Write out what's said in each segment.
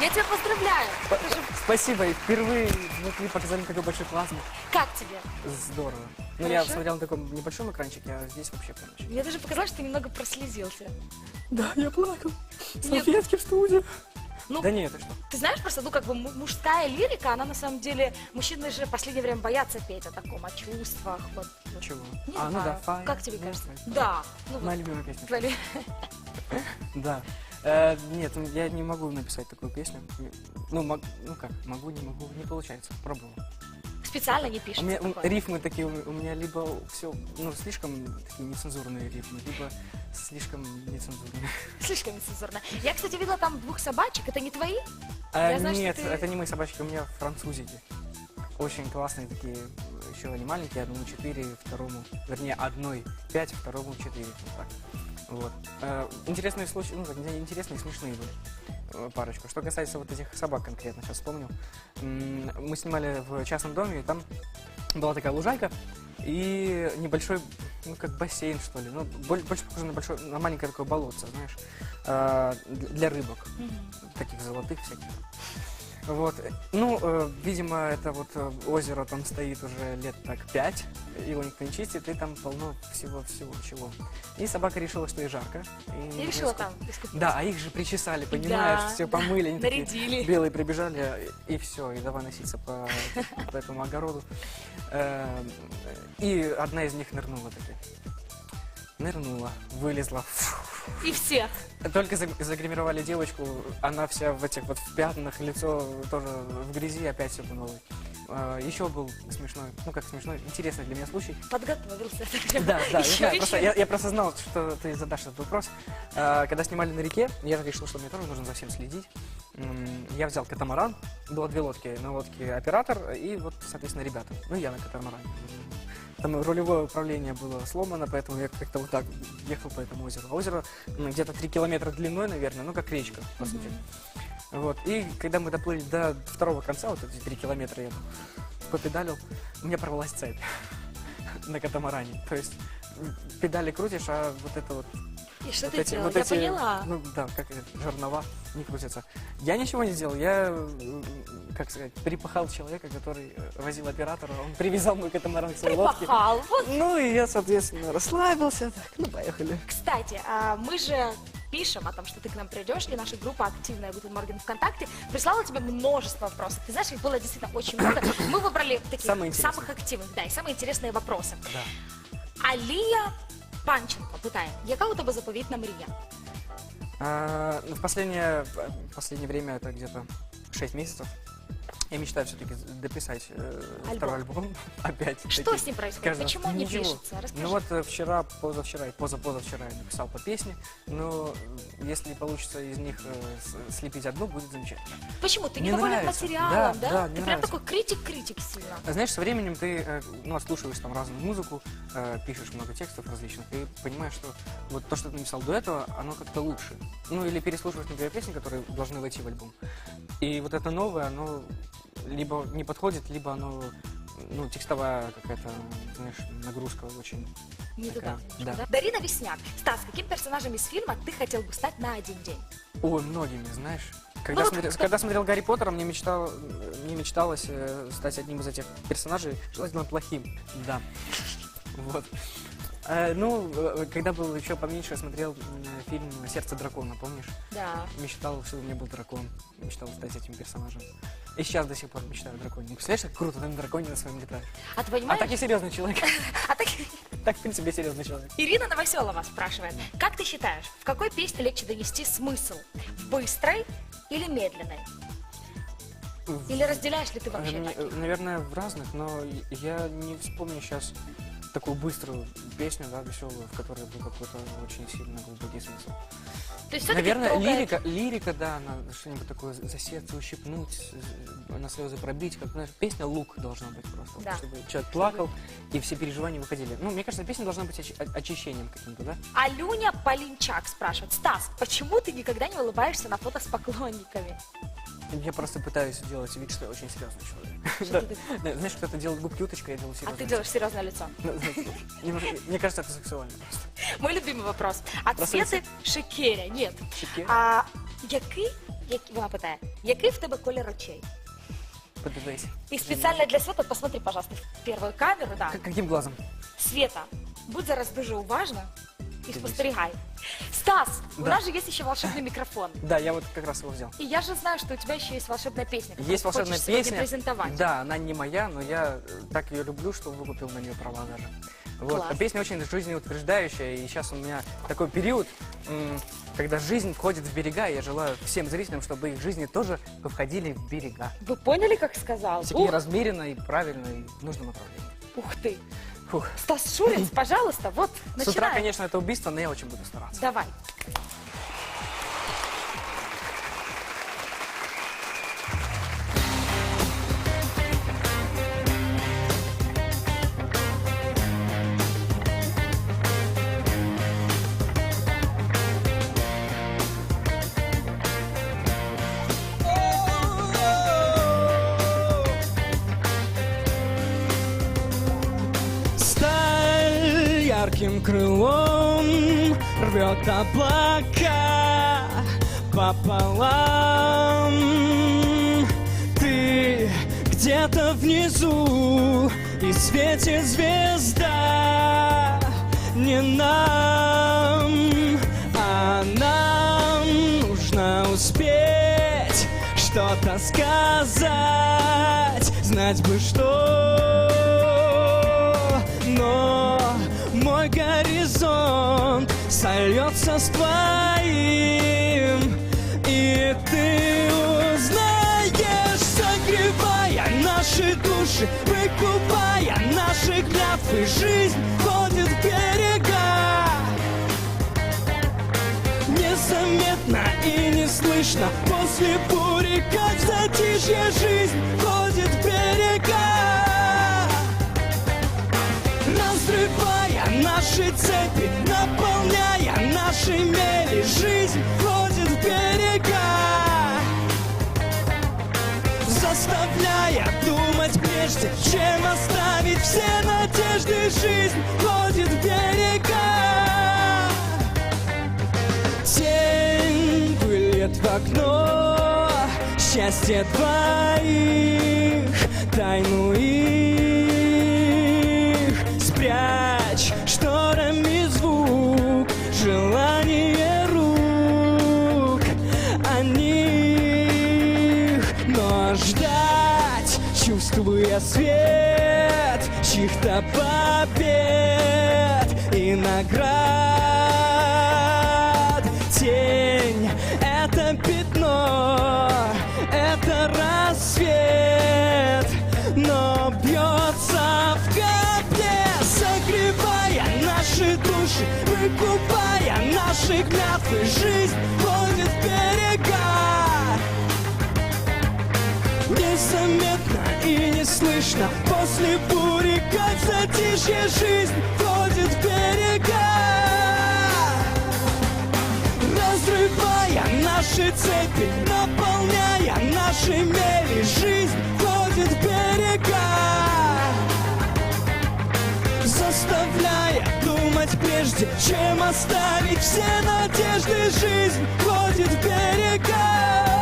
Я тебя поздравляю. П- Спасибо, и впервые внутри показали такой большой плазму. Как тебе? Здорово. Ну, я Хорошо. смотрел на таком небольшом экранчике, а здесь вообще прям очень. Мне даже показалось, что ты немного прослезился. Да, я плакал. Салфетки в студии. Ну, Да нет, ты что? Ты знаешь, просто, ну, как бы му- мужская лирика, она на самом деле... Мужчины же в последнее время боятся петь о таком, о чувствах. Вот, вот. Чего? Не а, ну знаю. да, Fire. Как тебе Ну, кажется? Да. Ну, вот, Моя любимая песня. твоя ли- Да. Э, нет, ну, я не могу написать такую песню. Ну, мог- ну как, могу, не могу, не получается. Пробовал. Специально не У пишется меня такое. рифмы такие, у у меня либо все, ну, слишком такие нецензурные рифмы, либо слишком нецензурные. Слишком нецензурно. Я, кстати, видела там двух собачек. Это не твои? А, Я знаю, нет, ты- это не мои собачки, у меня французики. Очень классные такие, еще они маленькие, одному 4, второму, вернее, одной 5, второму 4. Вот. так. Вот. Э, интересные случаи, ну, как, не интересные, смешные были э, парочку. Что касается вот этих собак конкретно, сейчас вспомнил. М, Мы снимали в частном доме, и там была такая лужайка и небольшой, ну, как бассейн, что ли. Ну, боль- больше похоже на большое, на маленькое такое болотце, знаешь, э, для для рыбок таких золотых всяких. Вот. Ну, э, видимо, это вот э, озеро там стоит уже лет так пять, его никто не чистит, и там полно всего-всего чего. И собака решила, что ей жарко. И, И решила там искупаться. Да, а их же причесали, понимаешь, Да, все помыли, они такие белые прибежали, и все, и давай носиться по, по этому огороду. Э, И одна из них нырнула таки. Нырнула, вылезла. И всех. Только за- загримировали девочку, она вся в этих вот в пятнах, лицо тоже в грязи, опять все по новой. А, Еще был смешной, ну как смешной, интересный для меня случай. Подготовился. Да, да, я, Еще, знаю, еще. просто, я, я просто знал, что ты задашь этот вопрос. А, Когда снимали на реке, я решил, что мне тоже нужно за всем следить. М, Я взял катамаран, было две лодки, на лодке оператор и вот, соответственно, ребята. Ну, я на катамаране. Там рулевое управление было сломано, поэтому я как-то вот так ехал по этому озеру. А озеро где-то 3 километра длиной, наверное, ну, как речка, по сути. Вот. И когда мы доплыли до второго конца, вот эти 3 километра я попедалил, у меня порвалась цепь на катамаране. То есть педали крутишь, а вот это вот... И что вот ты эти, делал? вот Я эти, поняла. Ну да, как жернова не крутятся. Я ничего не сделал, я, как сказать, перепахал человека, который э, возил оператора, он привязал мой катамаран к своей лодке. Припахал. Вот. Ну и я, соответственно, расслабился. Так, ну поехали. Кстати, а, мы же пишем о том, что ты к нам придешь, и наша группа активная Гутен Морген ВКонтакте прислала тебе множество вопросов. Ты знаешь, их было действительно очень много. Мы выбрали таких самых активных, да, и самые интересные вопросы. Да. Алія Панченко питає, яка у тебе заповітна мрія? А, ну, в последнее, в последнее время, это где-то 6 месяцев, я мечтаю все-таки дописать э, Альбом. второй альбом опять. Что с ним происходит? Почему он не пишется? Расскажи. Ну вот э, вчера, позавчера и позапозавчера я написал по песне, но э, если получится из них э, с- слепить одну, будет замечательно. Почему? Ты Мне недоволен нравится. материалом, Да, да? да, ты мне прям нравится. такой критик-критик сильно. А Знаешь, со временем ты э, ну, отслушиваешь там разную музыку, э, пишешь много текстов различных, и понимаешь, что вот то, что ты написал до этого, оно как-то лучше. Ну или переслушиваешь, например, песни, которые должны войти в альбом. И вот это новое, оно либо не подходит, либо оно, ну, текстовая какая-то, знаешь, нагрузка очень. Не Такая, туда да. да? Дарина Весняк. Стас, каким персонажем из фильма ты хотел бы стать на один день? Ой, многими, знаешь. Когда, Ну, смотрел, когда смотрел Гарри Поттера, мне, мечтал, мне мечталось э, стать одним из этих персонажей, желательно плохим. Да. Вот. Э, ну, э, когда был еще поменьше, я смотрел фильм «Сердце дракона», помнишь? Да. Мечтал, чтобы у меня был дракон. Мечтал стать этим персонажем. И сейчас до сих пор мечтаю о драконе. Представляешь, как круто, ты на драконе на своем летаешь. А ты А понимаешь? так я серьезный человек. А так... Так, в принципе, серьезный человек. Ирина Новоселова спрашивает, как ты считаешь, в какой песне легче донести смысл? В быстрой или медленной? Или разделяешь ли ты вообще Наверное, в разных, но я не вспомню сейчас такую быструю песню, да, веселую, в которой был какой-то очень сильно глубокий смысл. То есть Наверное, лирика, лирика, да, она что-нибудь такое за сердце ущипнуть, с- на слезы пробить, как, знаешь, песня лук должна быть просто, Да. чтобы человек плакал и все переживания выходили. Ну, мне кажется, песня должна быть очи- очищением каким-то, да? Алюня Полинчак спрашивает, Стас, почему ты никогда не улыбаешься на фото с поклонниками? Я просто пытаюсь делать вид, что я очень серьезный человек. Да. Знаешь, кто-то делает губки уточкой, я делаю А серьезно. ты делаешь серьезное лицо. Мне кажется, это сексуально просто. Мой любимый вопрос. Просто Светы Шекеря. Нет. А, Який, як, вона питає, який в тебе колір очей? Подивись. И специально для Света посмотри, пожалуйста, в первую камеру, да. Каким глазом? Света, будь зараз дуже уважна і Дивись. спостерігай. Стас, у Да. нас же есть еще волшебный микрофон. Да, я вот как раз его взял. И я же знаю, что у тебя еще есть волшебная песня. которую Есть ты волшебная хочешь сегодня песня. презентовать. Да, она не моя, но я э, так ее люблю, что выкупил на нее права даже. Вот. Класс. А Песня очень жизнеутверждающая, и сейчас у меня такой период, м, когда жизнь входит в берега, и я желаю всем зрителям, чтобы их жизни тоже входили в берега. Вы поняли, как сказал? Всегда Ух, размеренно и правильно, и в нужном направлении. ух ты. Фух. Стас Шурин, пожалуйста, вот, С утра, конечно, это убийство, но я очень буду стараться. Давай. Рвет облака пополам. Ты где-то внизу и светит звезда не нам, а нам нужно успеть что-то сказать, знать бы что. Горизонт сольется с твоим, и ты узнаешь, согревая наши души, выкупая наши клятвы, жизнь ходит в берега. Незаметно и не слышно После бури, как затишье Жизнь ходит в берега Разрывая наши цепи Наполняя наши мели Жизнь ходит берега. Заставляя думать прежде Чем оставить все надежды Жизнь ходит берега. Тень вылет в окно Счастье двоих Тайну их свет Чьих-то побед и наград. Тень — это пятно, это рассвет Но бьется в капле, согревая наши души Выкупая наши клятвы, жизнь ходит берега. Незаметно слышно. После бури, как затишье Жизнь ходит в берега. Разрывая наши цепи Наполняя наши мели Жизнь ходит в берега. Заставляя думать прежде Чем оставить все надежды Жизнь ходит в берега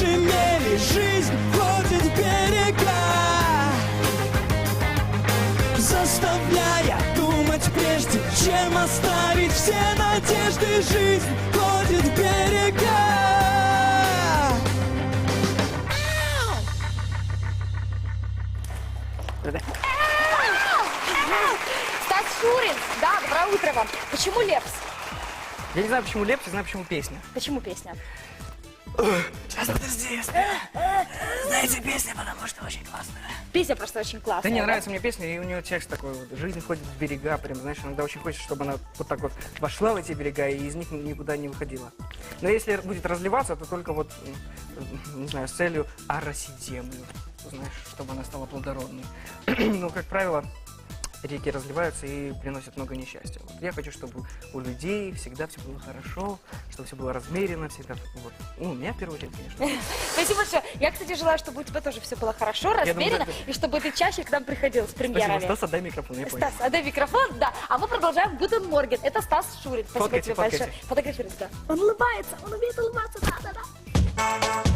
наполняя наши мели, жизнь ходит в берега, заставляя думать прежде, чем оставить все надежды, жизнь ходит в берега. Стас Шурин, да, доброе утро вам. Почему Лепс? Я не знаю, почему лепс, я знаю, почему песня. Почему песня? Сейчас, подожди. Знаете, песня, потому что очень классная. Песня просто очень классная. Да не нравится мне песня, и у нее текст такой вот. Жизнь ходит в берега, прям, знаешь, иногда очень хочется, чтобы она вот так вот вошла в эти берега и из них никуда не выходила. Но если будет разливаться, то только вот, не знаю, с целью оросить землю. знаешь, чтобы она стала плодородной. Но, как правило, реки разливаются и приносят много несчастья. Вот я хочу, чтобы у людей всегда все было хорошо, чтобы все было размеренно, всегда вот. Ну, у меня в первую очередь, конечно. Спасибо большое. Я, кстати, желаю, чтобы у тебя тоже все было хорошо, размеренно, и чтобы ты чаще к нам приходил с Спасибо, премьерами. Стас, отдай микрофон, я понял. Стас, отдай микрофон, да. А мы продолжаем Гутен Морген. Это Стас Шурин. Спасибо тебе большое. Фотографируйся, да. Он улыбается, он умеет улыбаться, да-да-да.